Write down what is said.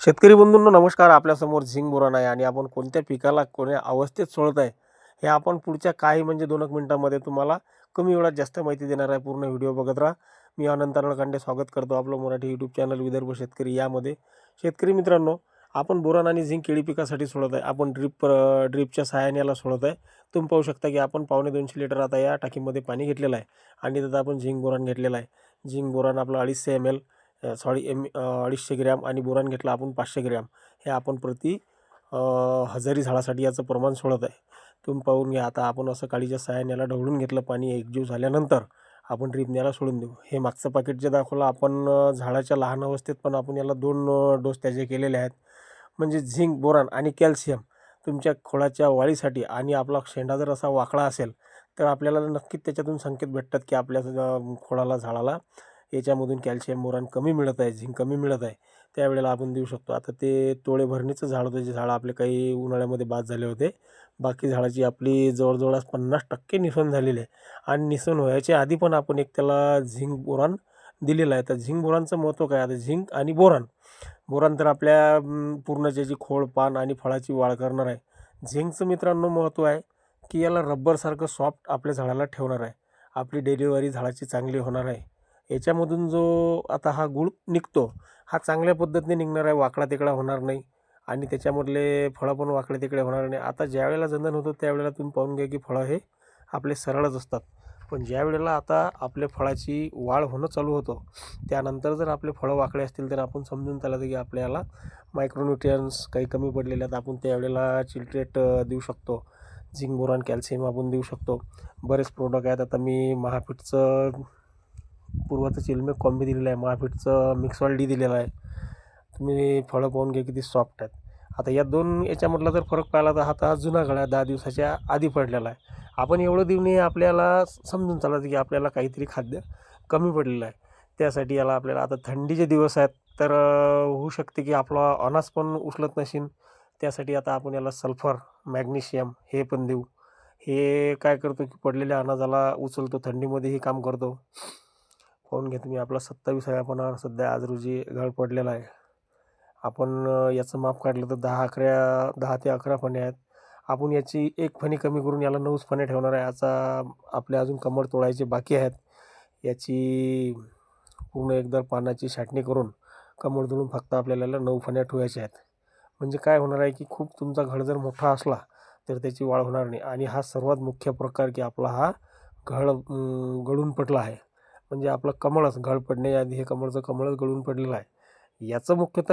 शेतकरी बंधूंना नमस्कार. आपल्यासमोर झिंग बुराण आहे आणि आपण कोणत्या पिकाला कोण्या अवस्थेत सोडत आहे हे आपण पुढच्या काही म्हणजे दोन एक मिनटामध्ये तुम्हाला कमी वेळात जास्त माहिती देणार आहे. पूर्ण व्हिडिओ बघत राहा. मी अनंत नळकांडे स्वागत करतो आपलं मराठी यूट्यूब चॅनल विदर्भ शेतकरी यामध्ये. शेतकरी मित्रांनो आपण बोरान आणि झिंक केळी पिकासाठी सोडत आहे. आपण ड्रीप ड्रीपच्या सहाय्याने याला सोडत आहे. तुम्ही पाहू शकता की आपण पावणे दोनशे लिटर आता या टाकीमध्ये पाणी घेतलेलं आहे आणि त्यात आपण झिंक बोरान घेतलेलं आहे. झिंक बोरान आपलं अडीचशे एम एल सॉरी एम अडीचशे ग्रॅम आणि बोरान घेतलं आपण पाचशे ग्रॅम. हे आपण प्रति हजारी झाडासाठी याचं प्रमाण सोडत आहे. तुम्ही पाहून घ्या आता आपण असं काळीच्या सहाय्याने याला ढवळून घेतलं पाणी एकजीव झाल्यानंतर आपण ड्रीप याला सोडून देऊ. हे मागचं पाकिट जे दाखवलं आपण झाडाच्या लहान अवस्थेत पण आपण याला दोन डोस त्याचे केलेले आहेत. म्हणजे झिंक बोरान आणि कॅल्शियम तुमच्या खोळाच्या वाढीसाठी आणि आपला शेंडा जर असा वाकडा असेल तर आपल्याला नक्कीच त्याच्यातून संकेत भेटतात की आपल्या खोळाला झाडाला याच्यामधून कॅल्शियम बोरान कमी मिळत आहे झिंक कमी मिळत आहे. त्यावेळेला आपण देऊ शकतो. आता ते तोळे भरणीचं झाड होतं जे झाडं आपले काही उन्हाळ्यामध्ये बाद झाले होते. बाकी झाडाची आपली जवळजवळ आज पन्नास टक्के निसवण झालेली आहे. आणि निसवण व्हायच्या आधी पण आपण एक त्याला झिंक बोरान दिलेलं आहे. तर झिंक बोरांचं महत्त्व काय? आता झिंक आणि बोरान. बोरान तर आपल्या पूर्णच्याची पूर्ण ज्याची खोड पान आणि फळाची वाढ करणार आहे. झिंकचं मित्रांनो महत्त्व आहे की याला रब्बरसारखं सॉफ्ट आपल्या झाडाला ठेवणार आहे. आपली डिलिव्हरी झाडाची चांगली होणार आहे. याच्यामधून जो आता हा गुळ निघतो हा चांगल्या पद्धतीने निघणार आहे वाकडा तिकडा होणार नाही आणि त्याच्यामधले फळं पण वाकडे तिकडे होणार नाही. आता ज्या वेळेला होतं त्यावेळेला तुम्ही पाहून घ्या की फळं हे आपले सरळच असतात. पण ज्या वेळेला आता आपल्या फळाची वाढ होणं चालू होतं त्यानंतर जर आपले फळं वाकडे असतील तर आपण समजून चालायचं की आपल्याला मायक्रोन्युट्रियन्स काही कमी पडलेले आहेत. आपण त्यावेळेला चिल्ट्रेट देऊ शकतो. झिंक बोरॉन कॅल्शियम आपण देऊ शकतो. बरेच प्रोडक्ट आहेत. आता मी महापीठचं पूर्वाचं चिलमे कॉम्बी दिलेलं आहे. महाफिटचं मिक्सॉल डी दिलेलं आहे. तुम्ही फळं पाहून घ्या किती सॉफ्ट आहेत. आता या दोन याच्यामधला जर फरक पाहिला तर हा तर हा जुना गळा दहा दिवसाच्या आधी पडलेला आहे. आपण एवढं देऊनही आपल्याला समजून चालायचं की आपल्याला काहीतरी खाद्य कमी पडलेलं आहे. त्यासाठी याला आपल्याला आता थंडीचे दिवस आहेत तर होऊ शकते की आपला अनाज पण उचलत नसेल त्यासाठी आता आपण याला सल्फर मॅग्नेशियम हे पण देऊ. हे काय करतो की पडलेल्या अनाजाला उचलतो थंडीमध्येही काम करतो. पाहून घ्या तुम्ही. आपला सत्तावीसाव्या पानावर सध्या आज रोजी गळ पडलेला आहे. आपण याचं माप काढलं तर दहा अकरा दहा ते अकरा फणे आहेत. आपण याची एक फणी कमी करून याला नऊच फणे ठेवणार आहे. याचा आपल्या अजून कमर तोडायचे बाकी आहेत. याची पूर्ण एकदा पानाची छाटणी करून कमर धुळून फक्त आपल्याला नऊ फण्या ठेवायच्या आहेत. म्हणजे काय होणार आहे की खूप तुमचा घड जर मोठा असला तर त्याची वाढ होणार नाही. आणि हा सर्वात मुख्य प्रकार की आपला हा घड गळून पडला आहे. म्हणजे आपलं कमळच घड पडण्याआधी हे कमळचं कमळच गळून पडलेलं आहे. याचं मुख्यतः